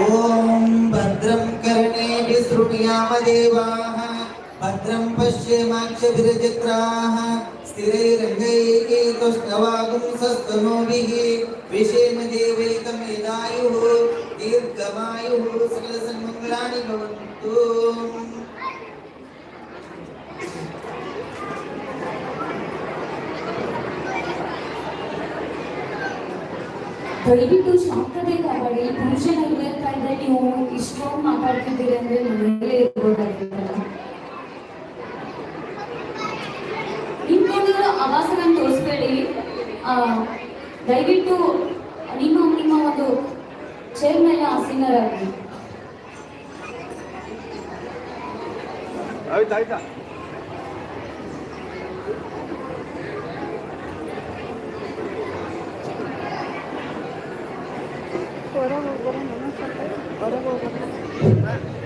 ॐ भद्रं कर्णे श्रुणुयामदेवाः भद्रं पश्येमाक्षभिरजत्राः स्थिरैरङ्गैकैकष्टवागुंसस्तनोभिः विषेमदेवैकं दीर्घमायुः सकलसन्मङ्गलानि भवन्तु। ದಯವಿಟ್ಟು ಶಾಂತತೆಗಾಗಲಿ ಪುರುಷನ ನಡೀತಾ ಇದ್ರೆ ನೀವು ಇಷ್ಟೊಂದು ಮಾತಾಡ್ತಿದ್ದೀರಿ ಅಂದ್ರೆ ಮನೆಯಲ್ಲೇ ಇರ್ಬೋದಾಗಿತ್ತಲ್ಲ. ನಿಮ್ಗೇನಾದ್ರು ಆವಾಸನ ತೋರಿಸ್ಬೇಡಿ. ದಯವಿಟ್ಟು ನಿಮ್ಮ ನಿಮ್ಮ ಒಂದು ಚೇರ್ ಮೇಲೆ ಆಸೀನರಾಗಿ ಆಯ್ತು ಆಯ್ತಾ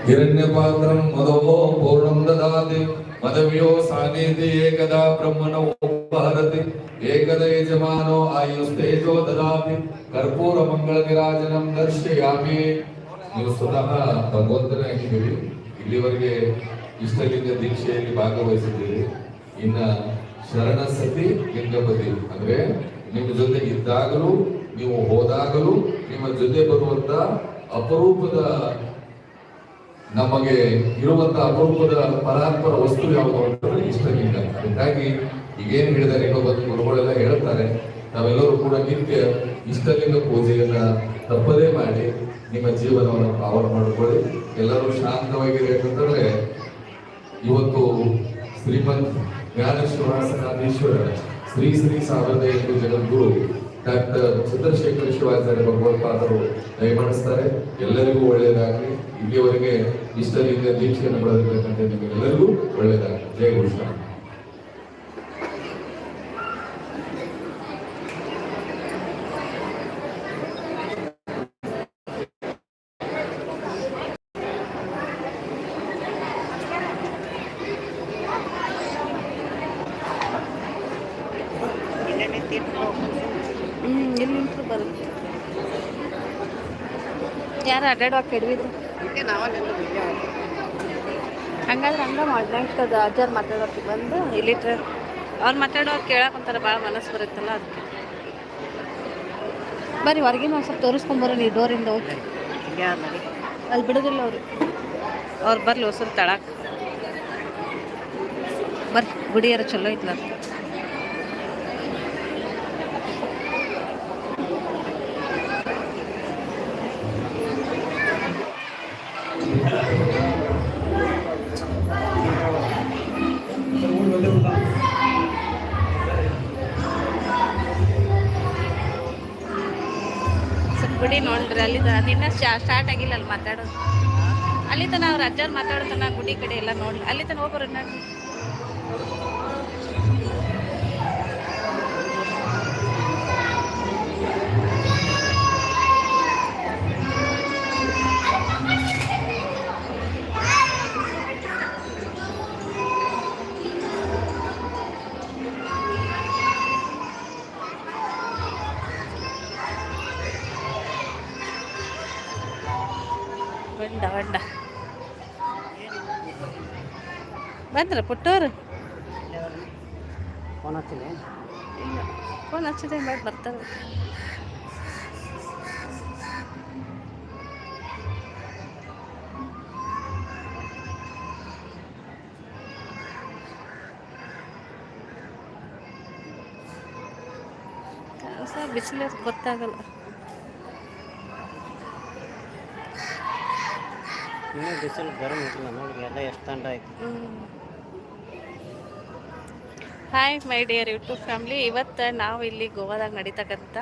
ಹಿರಣ್ಯಪಾತ್ರಂ ಮದವೋ ಪೂರ್ಣಂ ದದಾತಿ, ಮದವ್ಯೋ ಸಾನೇತಿ ಏಕದಾ ಬ್ರಹ್ಮಣ ಉಪಹರತಿ, ಏಕದ ಯಜಮಾನೋ ಆಯುಸ್ತೇಜೋ ದದಾತಿ, ಕರ್ಪೂರ ಮಂಗಳ ವಿರಾಜನಂ ದರ್ಶಯಾಮಿ. ನೀವು ಸ್ವತಃ ಭಗವಂತನಾಗಿದ್ದೀವಿ ಇಲ್ಲಿವರೆಗೆ ಇಷ್ಟಲಿಂಗ ದೀಕ್ಷೆಯಲ್ಲಿ ಭಾಗವಹಿಸಿದ್ದೀರಿ. ಇನ್ನ ಶರಣ ಸತಿ ಲಿಂಗಪತಿ. ಅಂದ್ರೆ ನಿಮ್ಮ ಜೊತೆ ಇದ್ದಾಗಲೂ ನೀವು ಹೋದಾಗಲೂ ನಿಮ್ಮ ಜೊತೆ ಬರುವಂತ ಅಪರೂಪದ, ನಮಗೆ ಇರುವಂತ ಅಪರೂಪದ ಪರಾತ್ಪರ ವಸ್ತು ಯಾವುದು ಅಂತಂದ್ರೆ ಇಷ್ಟಲಿಂಗ ಅದಕ್ಕಾಗಿ ಈಗೇನು ಹೇಳಿದಾರೆ ಇನ್ನೊಬ್ಬ ಗುರುಗಳೆಲ್ಲ ಹೇಳ್ತಾರೆ. ನಾವೆಲ್ಲರೂ ಕೂಡ ನಿತ್ಯ ಇಷ್ಟಲಿಂಗ ಪೂಜೆಯನ್ನ ತಪ್ಪದೇ ಮಾಡಿ ನಿಮ್ಮ ಜೀವನವನ್ನು ಪಾವನ ಮಾಡಿಕೊಳ್ಳಿ. ಎಲ್ಲರೂ ಶಾಂತವಾಗಿರಿ ಅಂತಂದ್ರೆ ಇವತ್ತು ಶ್ರೀಮಂತ್ ಜ್ಞಾನೇಶ್ವರ ಸನಾಧೀಶ್ವರ ಶ್ರೀ ಶ್ರೀ ಸಾವಿರದ ಎಂಟು ಜಗದ್ಗುರು ಡಾಕ್ಟರ್ ಚಂದ್ರಶೇಖರ ಶಿವಾಚಾರ್ಯ ಭಗವತ್ಪಾದರು ದಯಮಾಡಿಸ್ತಾರೆ. ಎಲ್ಲರಿಗೂ ಒಳ್ಳೆಯದಾಗಲಿ. ಇಲ್ಲಿಯವರೆಗೆ ಇಷ್ಟಲಿಂಗ ದೀಕ್ಷೆಯನ್ನು ಪಡೆದಿರ್ತಕ್ಕಂಥ ನಿಮಗೆಲ್ಲರಿಗೂ ಒಳ್ಳೆಯದಾಗಲಿ. ಜಯ ಕೃಷ್ಣ ಹ್ಞೂ ಎಲ್ಲಿ ಬರುತ್ತೆ. ಯಾರು ಅಡ್ಡಾಡುವಾಗ ಕೆಡವಿದ್ರು? ಹಂಗಾದ್ರೆ ಹಂಗ ಮಾಡ್ದಂಕದ ಅಜ್ಜಾರು ಮಾತಾಡೋಕೆ ಬಂದು ಇಲ್ಲಿಟ್ರೆ ಅವ್ರು ಮಾತಾಡೋರು ಕೇಳಕ್ಕಂತಾರೆ ಭಾಳ ಮನಸ್ಸು ಬರುತ್ತಲ್ಲ ಅದಕ್ಕೆ. ಬರ್ರಿ ಹೊರಗಿನ ಒಂದು ಸ್ವಲ್ಪ ತೋರಿಸ್ಕೊಂಬರೋ ನೀವು ಡೋರಿಂದ ಹೋಗಿ. ಅಲ್ಲಿ ಬಿಡೋದಿಲ್ಲ ಅವರು. ಅವ್ರು ಬರ್ಲಿ ಹೊಸರು ತಳಕ್ಕೆ ಬರ್ರಿ ಗುಡಿಯಾರ ಚಲೋ ಐತ್ಲ. ಬಿಡಿ ನೋಡ್ರಿ, ಅಲ್ಲಿ ನಿನ್ನ ಸ್ಟಾರ್ಟ್ ಆಗಿಲ್ಲ ಅಲ್ಲಿ ಮಾತಾಡೋದು. ಅಲ್ಲಿ ತನ ಅವ್ರ ಅಜ್ಜಾರ್ ಮಾತಾಡೋದನ್ನ ಗುಡಿ ಕಡೆ ಎಲ್ಲ ನೋಡಿ ಅಲ್ಲಿ ತನ ಹೋಗೋರು ಬಂಡ ಬಂಡ ಬಂದ್ರ ಪುಟ್ಟೋರು? ಫೋನ್ ಇಲ್ಲ ಫೋನ್ ಹಚ್ಚಿದೆ ಮಾಡಿ ಬರ್ತಾರೆ ಕೆಲಸ ಬಿಸಿಲು ಗೊತ್ತಾಗಲ್ಲ. ಇನ್ನೂ ಬಿಸಿಲು ಗರಂ ಇರಲಿಲ್ಲ. ನೋಡಿ ಎಲ್ಲ ಎಷ್ಟು ತಂಡ ಆಯ್ತು. Hi my dear YouTube family ಇವತ್ತು ನಾವು ಇಲ್ಲಿ ಗೋವಾದಾಗ ನಡೀತಕ್ಕಂಥ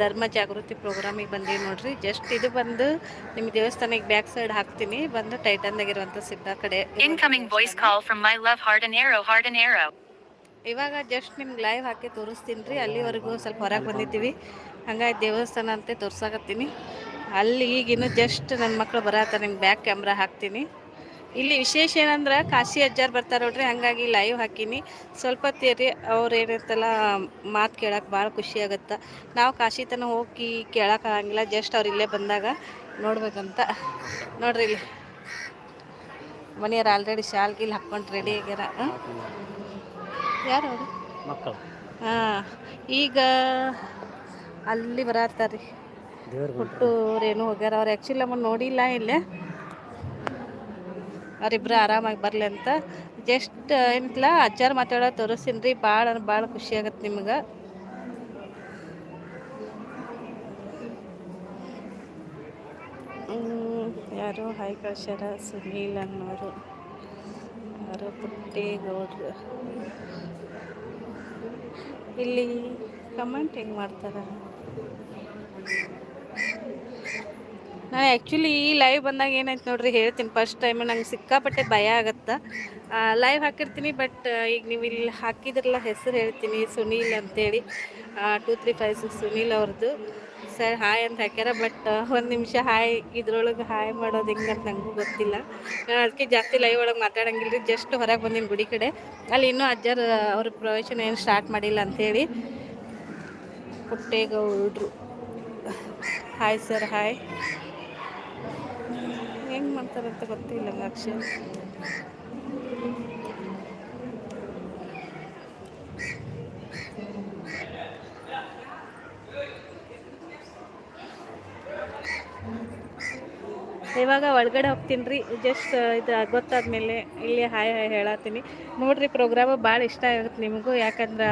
ಧರ್ಮ ಜಾಗೃತಿ ಪ್ರೋಗ್ರಾಮಿಗೆ ಬಂದೀವಿ ನೋಡಿರಿ. ಜಸ್ಟ್ ಇದು ಬಂದು ನಿಮ್ಮ ದೇವಸ್ಥಾನಕ್ಕೆ ಬ್ಯಾಕ್ ಸೈಡ್ ಹಾಕ್ತೀನಿ. ಬಂದು ಟೈಟನ್ದಾಗಿರುವಂಥ ಸಿದ್ಧ ಕಡೆ. Incoming voice call from my love heart and arrow heart and arrow ಇವಾಗ ಜಸ್ಟ್ ನಿಮ್ಗೆ ಲೈವ್ ಹಾಕಿ ತೋರಿಸ್ತೀನಿ ರೀ. ಅಲ್ಲಿವರೆಗೂ ಸ್ವಲ್ಪ ಹೊರಗೆ ಬಂದಿದ್ದೀವಿ. ಹಂಗಾಗಿ ದೇವಸ್ಥಾನ ಅಂತ ತೋರ್ಸಾಕತ್ತೀನಿ. ಅಲ್ಲಿ ಈಗಿನ್ನು ಜಸ್ಟ್ ನನ್ನ ಮಕ್ಕಳು ಬರತ್ತ ನಿಮ್ಗೆ ಬ್ಯಾಕ್ ಕ್ಯಾಮ್ರಾ ಹಾಕ್ತೀನಿ. ಇಲ್ಲಿ ವಿಶೇಷ ಏನಂದ್ರೆ ಕಾಶಿ ಅಜ್ಜಾರ್ ಬರ್ತಾರೆ ನೋಡ್ರಿ ಹಂಗಾಗಿ ಲೈವ್ ಹಾಕೀನಿ. ಸ್ವಲ್ಪ ತೇರಿ ಅವ್ರು ಏನಿರ್ತಲ್ಲ ಮಾತು ಕೇಳಕ್ಕೆ ಭಾಳ ಖುಷಿ ಆಗುತ್ತೆ. ನಾವು ಕಾಶಿ ತನಕ ಹೋಗಿ ಕೇಳೋಕ್ಕಾಗಂಗಿಲ್ಲ ಜಸ್ಟ್ ಅವ್ರು ಇಲ್ಲೇ ಬಂದಾಗ ನೋಡ್ಬೇಕಂತ. ನೋಡ್ರಿ ಇಲ್ಲಿ. ಮನೆಯವ್ರು ಆಲ್ರೆಡಿ ಶಾಲ್ ಗೀಲ್ ಹಾಕ್ಕೊಂಡು ರೆಡಿ ಆಗ್ಯಾರ? ಯಾರು ಅವರು? ಮಕ್ಕಳು. ಹಾಂ ಈಗ ಅಲ್ಲಿ ಬರತ್ತಾರೀ ಹುಟ್ಟೂರೇನು ಹೋಗ್ಯಾರ, ಅವ್ರು ಆ್ಯಕ್ಚುಲಿ ನಮ್ಮನ್ನು ನೋಡಿಲ್ಲ ಇಲ್ಲಿ. ಅವರಿಬ್ರು ಆರಾಮಾಗಿ ಬರಲಿ ಅಂತ. ಜಸ್ಟ್ ಏನಿಲ್ಲ ಅಜ್ಜಾರು ಮಾತಾಡೋ ತೋರಿಸ್ತೀನಿ ರೀ ಭಾಳ ಅಂದ್ರೆ ಭಾಳ ಖುಷಿ ಆಗತ್ತೆ ನಿಮ್ಗೆ. ಯಾರು ಹಾಯ್ ಕಳ್ಸ್ಯಾರ, ಸುನೀಲ್ ಅನ್ನೋರು. ಯಾರು ಪುಟ್ಟೇಗೌಡ್ರು ಇಲ್ಲಿ ಕಮೆಂಟ್ ಹೆಂಗೆ ಮಾಡ್ತಾರ? ನಾನು ಆ್ಯಕ್ಚುಲಿ ಈ ಲೈವ್ ಬಂದಾಗ ಏನಾಯ್ತು ನೋಡ್ರಿ ಹೇಳ್ತೀನಿ. ಫಸ್ಟ್ ಟೈಮ್ ನಂಗೆ ಸಿಕ್ಕಾಪಟ್ಟೆ ಭಯ ಆಗತ್ತೆ. ಲೈವ್ ಹಾಕಿರ್ತೀನಿ ಬಟ್ ಈಗ ನೀವು ಇಲ್ಲಿ ಹಾಕಿದ್ರಲ್ಲ ಹೆಸರು ಹೇಳ್ತೀನಿ, ಸುನೀಲ್ ಅಂತೇಳಿ. Two three five six Sunil ಅವ್ರದ್ದು ಸರ್ ಹಾಯ್ ಅಂತ ಹಾಕ್ಯಾರ ಬಟ್ ಒಂದು ನಿಮಿಷ ಹಾಯ್ ಇದ್ರೊಳಗೆ ಹಾಯ್ ಮಾಡೋದು ಹೆಂಗೆ ಅಂತ ನನಗೂ ಗೊತ್ತಿಲ್ಲ. ನಾನು ಅದಕ್ಕೆ ಜಾಸ್ತಿ ಲೈವ್ ಒಳಗೆ ಮಾತಾಡೋಂಗಿಲ್ಲ ರೀ ಜಸ್ಟ್ ಹೊರಗೆ ಬಂದಿನಿ ಗುಡಿ ಕಡೆ. ಅಲ್ಲಿ ಇನ್ನೂ ಅಜ್ಜರ ಅವ್ರ ಪ್ರವೇಶನ ಏನು ಸ್ಟಾರ್ಟ್ ಮಾಡಿಲ್ಲ ಅಂಥೇಳಿ ಪುಟ್ಟೇಗೌಡ್ರು ಹಾಯ್ ಸರ್ ಹಾಯ್ ಹೆಂಗೆ ಮಾಡ್ತಾರಂತ ಗೊತ್ತಿಲ್ಲ ಅಕ್ಷರ ಇವಾಗ ಒಳಗಡೆ ಹೋಗ್ತೀನಿ ರೀ. ಜಸ್ಟ್ ಇದು ಗೊತ್ತಾದ್ಮೇಲೆ ಇಲ್ಲಿ ಹಾಯ್ ಹಾಯ್ ಹೇಳತ್ತೀನಿ. ನೋಡ್ರಿ ಪ್ರೋಗ್ರಾಮು ಭಾಳ ಇಷ್ಟ ಆಗುತ್ತೆ ನಿಮಗೂ. ಯಾಕಂದ್ರೆ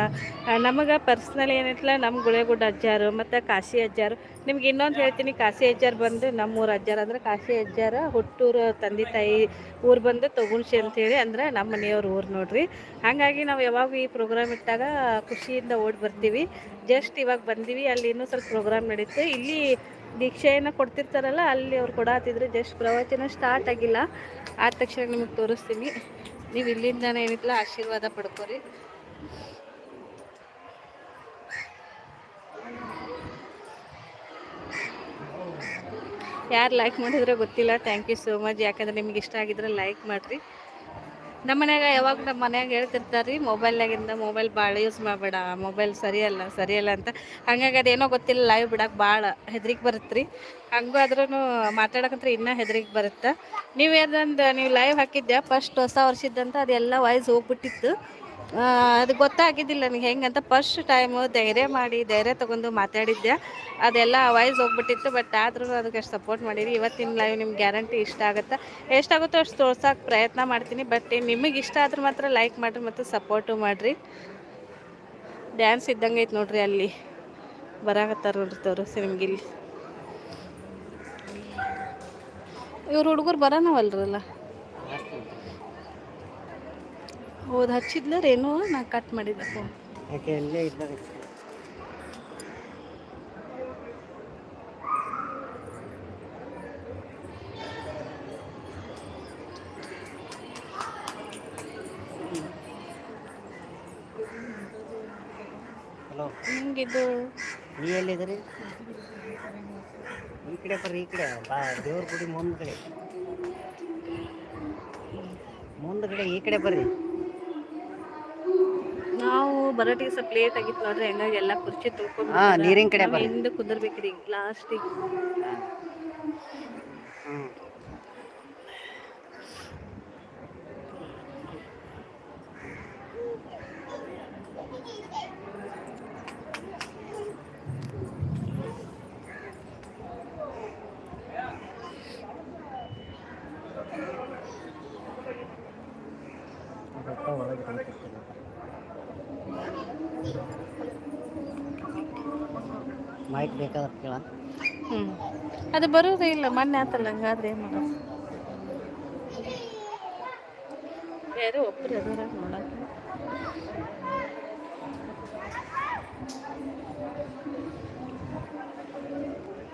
ನಮಗೆ ಪರ್ಸ್ನಲ್ ಏನೈತಲ್ಲ ನಮ್ಮ ಗುಳೆಗುಡ್ಡ ಅಜ್ಜಾರು ಮತ್ತು ಕಾಶಿ ಅಜ್ಜಾರು. ನಿಮ್ಗೆ ಇನ್ನೊಂದು ಹೇಳ್ತೀನಿ, ಕಾಶಿ ಅಜ್ಜಾರು ಬಂದು ನಮ್ಮೂರು ಅಜ್ಜಾರು ಅಂದ್ರೆ ಕಾಶಿ ಅಜ್ಜಾರ ಹುಟ್ಟೂರು ತಂದೆ ತಾಯಿ ಊರು ಬಂದು ತೊಗುಣ್ಸಿ ಅಂತೇಳಿ ಅಂದ್ರೆ ನಮ್ಮ ಮನೆಯವ್ರ ಊರು ನೋಡ್ರಿ. ಹಾಗಾಗಿ ನಾವು ಯಾವಾಗ ಈ ಪ್ರೋಗ್ರಾಮ್ ಇಟ್ಟಾಗ ಖುಷಿಯಿಂದ ಓಡಿ ಬರ್ತೀವಿ. ಜಸ್ಟ್ ಇವಾಗ ಬಂದೀವಿ, ಅಲ್ಲಿ ಇನ್ನೂ ಸ್ವಲ್ಪ ಪ್ರೋಗ್ರಾಮ್ ನಡೀತು. ಇಲ್ಲಿ ದೀಕ್ಷೆಯನ್ನು ಕೊಡ್ತಿರ್ತಾರಲ್ಲ, ಅಲ್ಲಿ ಅವ್ರು ಕೊಡಾತಿದ್ರು. ಜಸ್ಟ್ ಪ್ರವಚನ ಸ್ಟಾರ್ಟ್ ಆಗಿಲ್ಲ. ಆದ ತಕ್ಷಣ ನಿಮಗೆ ತೋರಿಸ್ತೀನಿ. ನೀವು ಇಲ್ಲಿಂದನೇ ಏನಿತ್ತಲ್ಲ, ಆಶೀರ್ವಾದ ಪಡ್ಕೋರಿ. ಯಾರು ಲೈಕ್ ಮಾಡಿದ್ರೆ ಗೊತ್ತಿಲ್ಲ. ಥ್ಯಾಂಕ್ ಯು ಸೋ ಮಚ್ ಯಾಕಂದ್ರೆ ನಿಮ್ಗೆ ಇಷ್ಟ ಆಗಿದ್ರೆ ಲೈಕ್ ಮಾಡಿರಿ. ನಮ್ಮ ಮನ್ಯಾಗ ಯಾವಾಗ ನಮ್ಮ ಮನ್ಯಾಗ ಹೇಳ್ತಿರ್ತಾರೆ ರೀ ಮೊಬೈಲ್ನಾಗಿಂದ ಮೊಬೈಲ್ ಭಾಳ ಯೂಸ್ ಮಾಡಬೇಡ, ಮೊಬೈಲ್ ಸರಿಯಲ್ಲ ಸರಿಯಲ್ಲ ಅಂತ. ಹಂಗಾಗಿ ಅದೇನೋ ಗೊತ್ತಿಲ್ಲ ಲೈವ್ ಬಿಡಕ್ಕೆ ಭಾಳ ಹೆದ್ರಿಗೆ ಬರುತ್ತೆ ರೀ ಹಂಗೂ ಆದ್ರೂ ಮಾತಾಡಕಂತ್ರ ಇನ್ನೂ ಹೆದ್ರಿಗೆ ಬರುತ್ತೆ? ನೀವು ನೀವು ಲೈವ್ ಹಾಕಿದ್ದೆ ಫಸ್ಟ್ ಹೊಸ ವರ್ಷದ್ದಂತ ಅದೆಲ್ಲ ವಾಯ್ಸ್ ಹೋಗ್ಬಿಟ್ಟಿತ್ತು. ಅದು ಗೊತ್ತಾಗಿದ್ದಿಲ್ಲ ನನಗೆ ಹೆಂಗಂತ. ಫಸ್ಟ್ ಟೈಮು ಧೈರ್ಯ ಮಾಡಿ, ಧೈರ್ಯ ತೊಗೊಂಡು ಮಾತಾಡಿದ್ದೆ. ಅದೆಲ್ಲ ವಾಯ್ಸ್ ಹೋಗ್ಬಿಟ್ಟಿತ್ತು ಬಟ್ ಆದ್ರೂ ಅದಕ್ಕೆ ಸಪೋರ್ಟ್ ಮಾಡಿರಿ. ಇವತ್ತಿನ ಲೈವ್ ನಿಮ್ಗೆ ಗ್ಯಾರಂಟಿ ಇಷ್ಟ ಆಗುತ್ತೆ. ಎಷ್ಟಾಗುತ್ತೋ ಅಷ್ಟು ತೋರ್ಸೋಕೆ ಪ್ರಯತ್ನ ಮಾಡ್ತೀನಿ ಬಟ್ ನಿಮಗೆ ಇಷ್ಟ ಆದ್ರೆ ಮಾತ್ರ ಲೈಕ್ ಮಾಡಿರಿ ಮತ್ತು ಸಪೋರ್ಟು ಮಾಡಿರಿ. ಡ್ಯಾನ್ಸ್ ಇದ್ದಂಗೆ ಐತೆ ನೋಡ್ರಿ ಅಲ್ಲಿ. ಬರಾಕತ್ತಾರ ನೋಡ್ರಿ ತೋರಿಸಿ ನಿಮ್ಗೆ ಇಲ್ಲಿ. ಇವ್ರು ಹುಡುಗರು ಬರೋಣವಲ್ರಲ್ಲ ಹೌದು ಹಚ್ಚಿದ್ಲರೇನು ನಾ ಕಟ್ ಮಾಡಿದ್ದೆ ಫೋನ್ ಯಾಕೆ ಅಲ್ಲೇ ಇದ್ದಾಗ ಹಲೋ. ಹಿಂಗಿದು ನೀ ಎಲ್ಲಿದ್ದೀರಿ? ಈ ಕಡೆ ಬರ್ರಿ ಈ ಕಡೆ. ಬಾ ದೇವ್ರ ಗುಡಿ ಮುಂದ್ಗಡೆ. ಮುಂದ್ಗಡೆ ಈ ಕಡೆ ಬರ್ರಿ. ಬರೋಟಿಗೆ ಸ್ವಲ್ಪ ಲೇಟ್ ಆಗಿತ್ತು ನೋಡ್ರಿ ಹಂಗಾಗಿ ಎಲ್ಲ ಕುರ್ಚಿ ತುಳ್ಕೊಂಡು ಹಾ, ನೀರಿನ್ ಕಡೆ ಬರ್ರಿ. ಹಿಂದೆ ಕುಂದರ್ಬೇಕ್ರಿ ಲಾಸ್ಟಿಗೆ ಒಳಗೆ ಮೈಕ್ ಬೇಕಾದ್ರೆ ಕೇಳ ಹ್ಞೂ ಅದು ಬರೋದೇ ಇಲ್ಲ ಮೊನ್ನೆ ಆತಲ್ಲ ಹಂಗಾದ್ರೆ ಏನು ಮಾಡೋದು ಯಾರೋ ಒಬ್ಬರು ಅದಾರ ನೋಡಕ್ಕೆ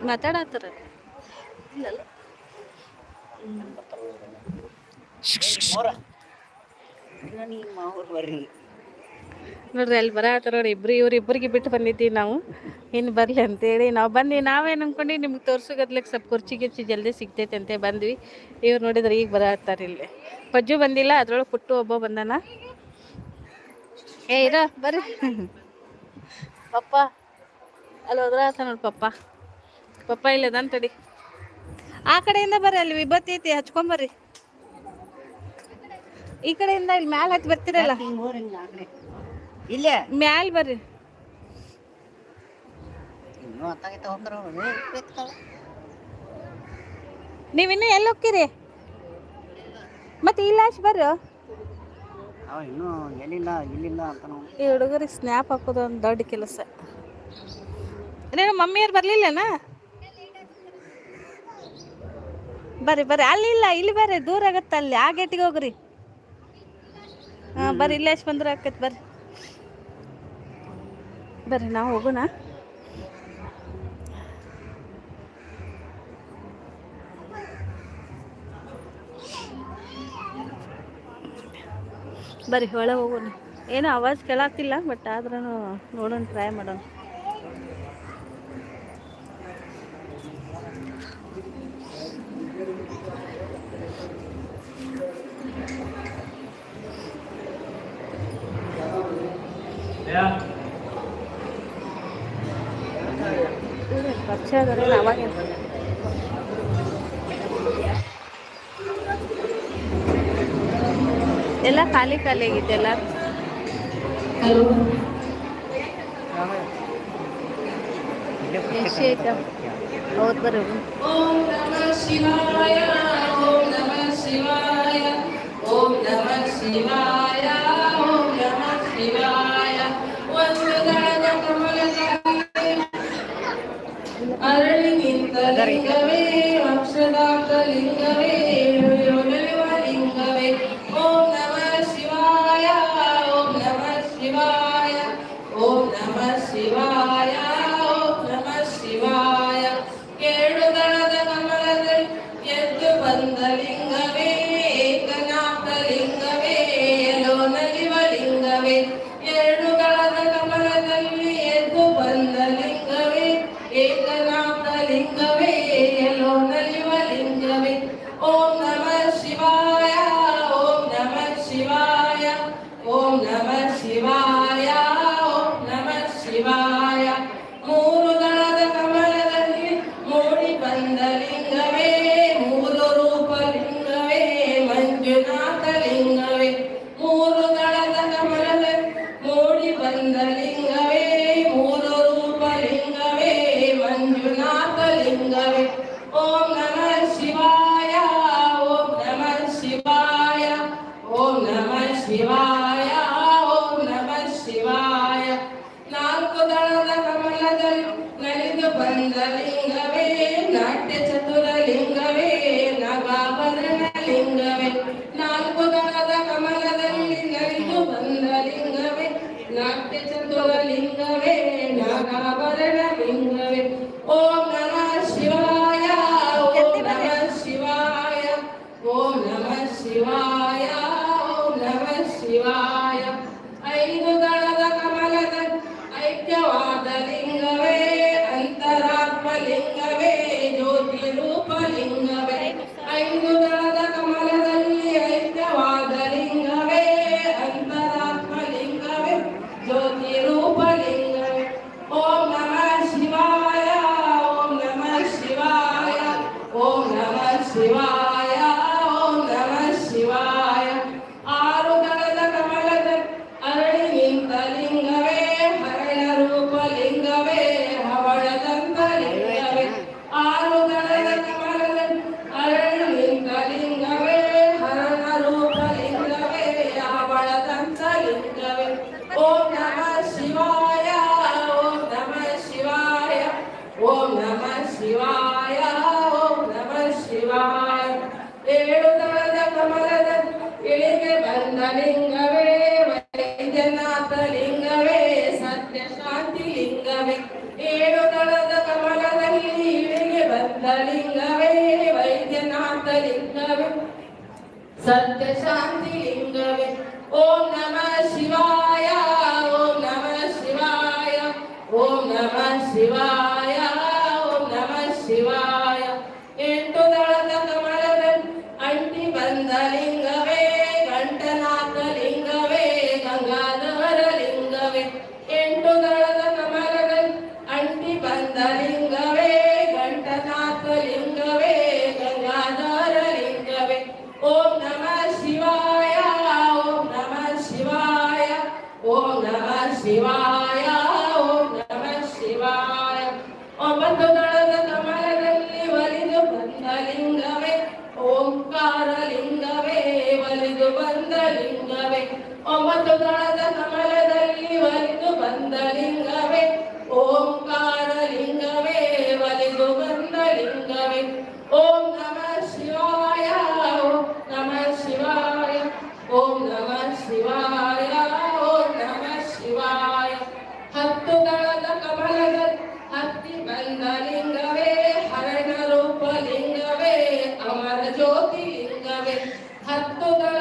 ಮಾತಾಡತ್ತಾರ ಇಲ್ಲಲ್ಲ ನಿಮ್ಮ ಅವ್ರು ಬರ್ರಿ ನೋಡ್ರಿ ಅಲ್ಲಿ ಬರತ್ತಾರ ನೋಡಿ ಇಬ್ರು ಇವ್ರು ಇಬ್ಬರಿಗೆ ಬಿಟ್ಟು ಬಂದಿದ್ದೀವಿ ನಾವು. ಇನ್ನು ಬರಲಿ ಅಂತೇಳಿ ನಾವು ಬಂದು ನಾವೇನು ಅಂದ್ಕೊಂಡು ನಿಮ್ಗೆ ತೋರ್ಸೋಗದ್ಲಕ್ಕೆ ಸ್ವಲ್ಪ ಕುರ್ಚಿ ಗಿರ್ಚಿ ಜಲ್ದಿ ಸಿಗ್ತೈತೆ ಅಂತ ಬಂದ್ವಿ. ಇವ್ರು ನೋಡಿದ್ರೆ ಈಗ ಬರತ್ತಾರ ಇಲ್ಲಿ. ಪಜ್ಜು ಬಂದಿಲ್ಲ, ಅದ್ರೊಳಗೆ ಪುಟ್ಟು ಒಬ್ಬ ಬಂದಾನ. ಏ, ಇರೋ, ಬರ್ರಿ. ಪಪ್ಪ, ಅಲ್ಲಿ ಹೋದ್ರಾತ ನೋಡಿ ಪಪ್ಪ. ಪಪ್ಪ ಇಲ್ಲದನ್ ತಡಿ. ಆ ಕಡೆಯಿಂದ ಬರ್ರಿ, ಅಲ್ಲಿ ವಿಭತ್ತಿ ಐತಿ ಹಚ್ಕೊಂಬರ್ರಿ ಈ ಕಡೆಯಿಂದ ಇಲ್ಲಿ ಮ್ಯಾಲೆ ಹತ್ತಿ ಬರ್ತೀರಲ್ಲ. ಇಲ್ಲೇ? ಮ್ಯಾಲ್ ಬರ್ರಿ. ನೀವಿನ್ನೂ ಎಲ್ಲಿ ಹೋಗ್ತೀರಿ? ಮತ್ತೆ ಇಲ್ಲ ಅಷ್ಟು ಬರ್ರಿ. ಇನ್ನೂ ಎಲ್ಲಿಲ್ಲ ಇಲ್ಲಿಲ್ಲ ಅಂತ ಈ ಹುಡುಗರಿಗೆ ಸ್ನ್ಯಾಪ್ ಹಾಕೋದು ಒಂದು ದೊಡ್ಡ ಕೆಲಸ. ನೀನು ಮಮ್ಮಿಯವ್ರು ಬರಲಿಲ್ಲನಾ? ಬರ್ರಿ ಬರ್ರಿ. ಅಲ್ಲಿ ಇಲ್ಲ ಇಲ್ಲಿ ಬರ್ರಿ. ದೂರ ಆಗತ್ತೆ ಅಲ್ಲಿ. ಆ ಗೇಟಿಗೆ ಹೋಗ್ರಿ. ಹಾಂ ಬರ್ರಿ ಇಲ್ಲೇಶ್ ಬಂದ್ರೆ ಆಕೈತೆ ಬರ್ರಿ. ಬರ್ರಿ, ನಾವು ಹೋಗೋಣ. ಬರ್ರಿ, ಒಳಗೆ ಹೋಗೋಣ. ಏನು ಆವಾಜ್ ಕೇಳಾಗ್ತಿಲ್ಲ ಬಟ್ ಆದ್ರೂ ನೋಡೋಣ ಟ್ರೈ ಮಾಡೋಣ. Yeah. ಪಕ್ಷದವ್ರಿಗೆ ಅವಾಗೇ ಎಲ್ಲ ಖಾಲಿ ಖಾಲಿ ಆಗಿದ್ದೆಲ್ಲ ಎಷ್ಟು ಐತೆ ಹೌದು ಬರೋದು. അതറിയില്ല ಬಂದಲಿಂಗವೇ ಏಕನಾಥಲಿಂಗವೇ ಯಲೋನಲಿವಲಿಂಗವೇ Om Namah 나 సత్యశాంతి లింగవే ఓం నమ శివాయ ఓం నమ శివాయ ఓం నమ శివాయ. Cuando ಜ್ಯೋತಿ ಗವೆ ಹತ್ತು ದಳ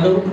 അതൊരു